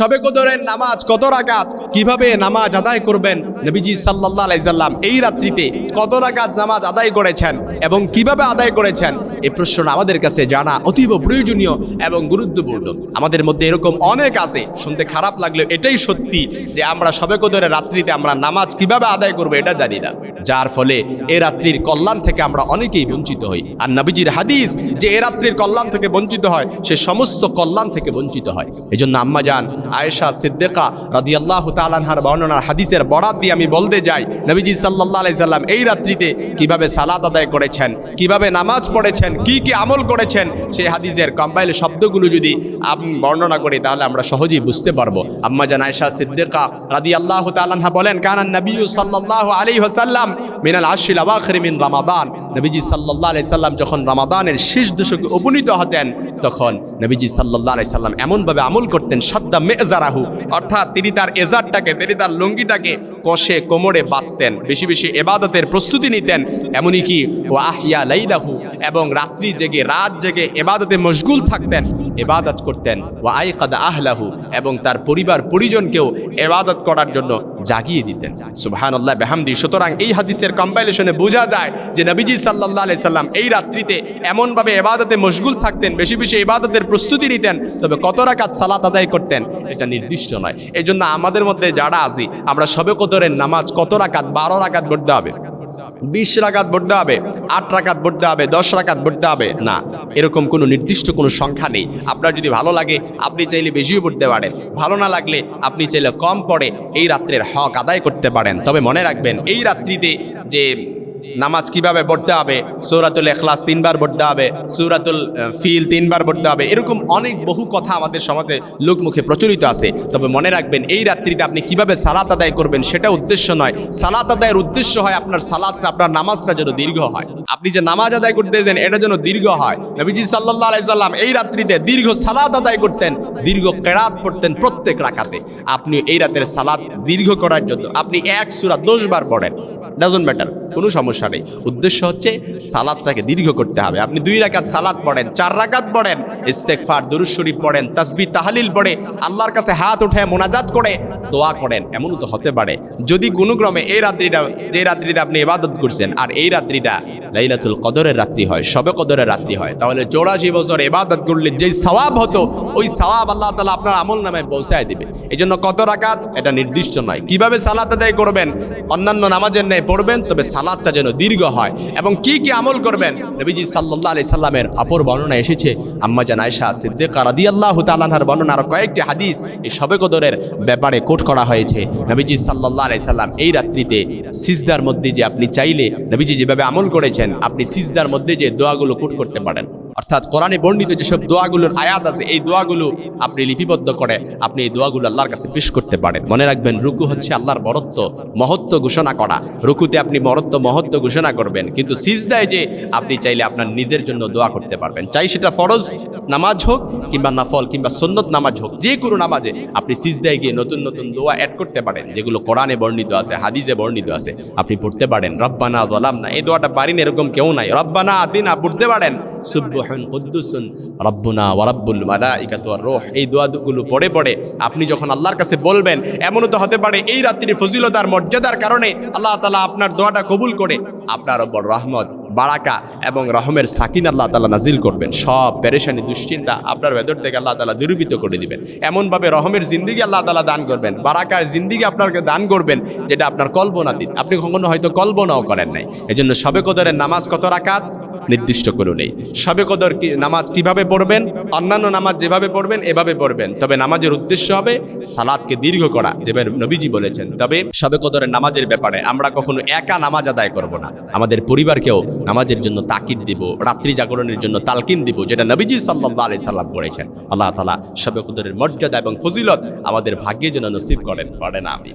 সবে কদরের নামাজ কত রাকাত? কীভাবে নামাজ আদায় করবেন? নবীজি সাল্লাহ আলাইসাল্লাম এই রাত্রিতে কত রাকাত নামাজ আদায় করেছেন এবং কীভাবে আদায় করেছেন? এই প্রশ্নটা আমাদের কাছে জানা অতীব প্রয়োজনীয় এবং গুরুত্বপূর্ণ। আমাদের মধ্যে এরকম অনেক আছে, শুনতে খারাপ লাগলেও এটাই সত্যি যে আমরা সবে কদরের রাত্রিতে আমরা নামাজ কীভাবে আদায় করব এটা জানি না। যার ফলে এ রাত্রির কল্যাণ থেকে আমরা অনেকেই বঞ্চিত হই। আর নবীজির হাদিস যে এ রাত্রির কল্যাণ থেকে বঞ্চিত হয়, সে সমস্ত কল্যাণ থেকে বঞ্চিত হয়। এই জন্য আম্মা যান আয়েশা সিদ্দিকা রাদিয়াল্লাহু তাআলার বর্ণনার হাদিসের বরাত দিয়ে আমি বলতে যাই, নবীজি সাল্লাল্লাহু আলাইহি সাল্লাম এই রাত্রিতে কীভাবে সালাদ আদায় করেছেন, কীভাবে নামাজ পড়েছেন কি কি আমল করেছেন, সেই হাদিসের কম্পাইল শব্দগুলো যদি আমি বর্ণনা করি, তাহলে আমরা সহজেই বুঝতে পারব। আম্মা জান আয়েশা সিদ্দিকা রাদিয়াল্লাহু তাআলা বলেন কানান নবী সাল্লাল্লাহু আলাইহি ওয়াসাল্লাম মিনাল আশিল আওয়াখির মিন রমাদান। নবীজি সাল্লাল্লাহু আলাইহি সাল্লাম যখন রমাদানের শেষ দশকে উপনীত হতেন, তখন নবীজি সাল্লাল্লাহু আলাইহি সাল্লাম এমনভাবে আমল করতেন, সাদ্দা মেজারাহু, অর্থাৎ তিনি তার এজারটাকে তিনি তার লুঙ্গিটাকে কষে, কোমরে বাঁধতেন। বেশি বেশি এবাদতের প্রস্তুতি নিতেন। এমনই কি ও আহিয়া লাইলাহু, এবং রাত্রি জেগে, রাত জেগে এবাদতে মশগুল থাকতেন, এবাদত করতেন। ও আইকাদা আহলাহু, এবং তার পরিবার পরিজনকেও এবাদত করার জন্য জাগিয়ে দিতেন। সুবহান আল্লাহ বেহামদি। সুতরাং এই হাদিসের কম্পাইলেশনে বোঝা যায় যে নবীজি সাল্লাহ আলাই সাল্লাম এই রাত্রিতে এমনভাবে এবাদতে মশগুল থাকতেন, বেশি বেশি এবাদতের প্রস্তুতি নিতেন, তবে কত রাকাত সালাত আদায় করতেন, এটা নির্দিষ্ট নয়। এই আমাদের মধ্যে যারা আছি, আমরা সবে কদরের নামাজ কত রাকাত? বারো রাকাত পড়তে হবে। বিশ রাকাত পড়তে হবে, আট রাকাত পড়তে হবে, দশ রাকাত পড়তে হবে। না, এরকম কোনো নির্দিষ্ট কোনো সংখ্যা নেই। আপনার যদি ভালো লাগে, আপনি চাইলে বেশিও পড়তে পারেন। ভালো না লাগলে আপনি চাইলে কম পড়ে। এই রাত্রের হক আদায় করতে পারেন। তবে মনে রাখবেন, এই রাত্রিতে যে নামাজ কীভাবে পড়তে হবে? সৌরাতুল এখলাস তিনবার পড়তে হবে, সৌরাতুল ফিল তিনবার পড়তে হবে। এরকম অনেক বহু কথা আমাদের সমাজে লোকমুখে প্রচলিত আছে। তবে মনে রাখবেন, এই রাত্রিতে আপনি কীভাবে সালাত আদায় করবেন সেটা উদ্দেশ্য নয়। সালাত আদায়ের উদ্দেশ্য হয় আপনার সালাদটা আপনার নামাজটা যেন দীর্ঘ হয়। আপনি যে নামাজ আদায় করতে করতেছেন, এটা যেন দীর্ঘ হয়। নবীজি সাল্লাহ আলাইসাল্লাম এই রাত্রিতে দীর্ঘ সালাত আদায় করতেন, দীর্ঘ কেরাত পড়তেন প্রত্যেক রাকাতে। আপনি এই রাতের সালাদ দীর্ঘ করার জন্য আপনি এক সুরা দশবার পড়েন। ডাজন্ট ম্যাটার কোনো সমস্যা নেই। উদ্দেশ্য হচ্ছে সালাদটাকে দীর্ঘ করতে হবে। আপনি দুই রাকাত সালাদ পড়েন, চার রাকাত পড়েন ইস্তেকফার দুরুজ শরীফ পড়েন তাসবি তাহালিল পড়ে, আল্লাহর কাছে হাত উঠে মোনাজাত করে দোয়া করেন, এমনও তো হতে পারে। যদি কোনো ক্রমে এই রাত্রিটা, যে রাত্রিটা আপনি ইবাদত করছেন, আর এই রাত্রিটা লাইলাতুল কদরের রাত্রি হয় সবে কদরের রাত্রি হয়, তাহলে চৌরাশি বছর ইবাদত করলে যেই সওয়াব হতো, ওই সওয়াব আল্লাহ তালা আপনার আমল নামে পৌঁছায় দিবে। এই জন্য কত রাকাত? এটা নির্দিষ্ট নয়। কীভাবে সালাত আদায় করবেন? অন্যান্য নামাজের ন্যায় পড়বেন, তবে সালাদটা যেন দীর্ঘ হয়। এবং কি কি আমল করবেন? নবীজি সাল্লাহ আলি সাল্লামের অপর বর্ণনা এসেছে। আম্মা জান আয়সা সিদ্দিকা রাদি আল্লাহ তালানহার বর্ণনা আরও কয়েকটি হাদিস এই সবে কদরের ব্যাপারে কোট করা হয়েছে। নবীজি সাল্লাহ আলি সাল্লাম এই রাত্রিতে সিজদার মধ্যে যে আপনি চাইলে, নবীজি যেভাবে আমল করেছেন, আপনি সিজদার মধ্যে যে দোয়াগুলো কোট করতে পারেন। অর্থাৎ কোরআনে বর্ণিত যেসব দোয়াগুলোর আয়াত আছে, এই দোয়াগুলো আপনি লিপিবদ্ধ করে আপনি এই দোয়াগুলো আল্লাহর কাছে পেশ করতে পারেন। মনে রাখবেন, রুকু হচ্ছে আল্লাহর বরত্ব, মহত্ব ঘোষণা করা। রুকুতে আপনি মরত্ব মহত্ব ঘোষণা করবেন, কিন্তু সিজদায় যে আপনি চাইলে আপনার নিজের জন্য দোয়া করতে পারবেন। চাই সেটা ফরজ নামাজ হোক কিংবা নাফল কিংবা সন্নত নামাজ হোক, যে কোনো নামাজে আপনি সিজদায় গিয়ে নতুন নতুন দোয়া অ্যাড করতে পারেন, যেগুলো কোরআনে বর্ণিত আছে হাদিজে বর্ণিত আছে। আপনি পড়তে পারেন, রব্বানা জলাম না এই দোয়াটা পারিন এরকম কেউ নাই। রব্বানা আদিনা পড়তে পারেন। সুব্বহান কুদ্দুসুন, রব্বুনা এই দোয়াগুলো পড়ে পড়ে আপনি যখন আল্লাহর কাছে বলবেন, এমনও তো হতে পারে এই রাত্রির ফজিলতার মর্যাদার কারণে আল্লাহ তালা আপনার দোয়াটা কবুল করে। আপনার ওপর রহমত। বারাকা এবং রহমের সাকিন আল্লাহ তালা নাজিল করবেন। সব পেরেশানি, দুশ্চিন্তা আপনার ভেতর থেকে আল্লাহ তালা দূরীভূত করে দিবেন। এমনভাবে রহমের জিন্দিগি আল্লাহ তালা দান করবেন। বারাকার জিন্দিগি আপনাকে দান করবেন, যেটা আপনার কল্পনাতীত আপনি কখনো হয়তো কল্পনাও করেন নাই। এজন্য সবে কদরের নামাজ কত রাকাত? নির্দিষ্ট করে নেই। সবে কদর কি, নামাজ কীভাবে পড়বেন? অন্যান্য নামাজ যেভাবে পড়বেন, এভাবে পড়বেন। তবে নামাজের উদ্দেশ্য হবে সালাদকে দীর্ঘ করা যেভাবে নবীজি বলেছেন। তবে সবে কদরের নামাজের ব্যাপারে আমরা কখনো একা নামাজ আদায় করব না। আমাদের পরিবারকেও নামাজের জন্য তাকিদ দিব, রাত্রি জাগরণের জন্য তালকিন দিব, যেটা নবীজি সাল্লাহ আলি সাল্লাম করেছেন আল্লাহ তালা সবে কুদরের মর্যাদা এবং ফজিলত আমাদের ভাগ্যে যেন নসিব করেন পড়েন আমি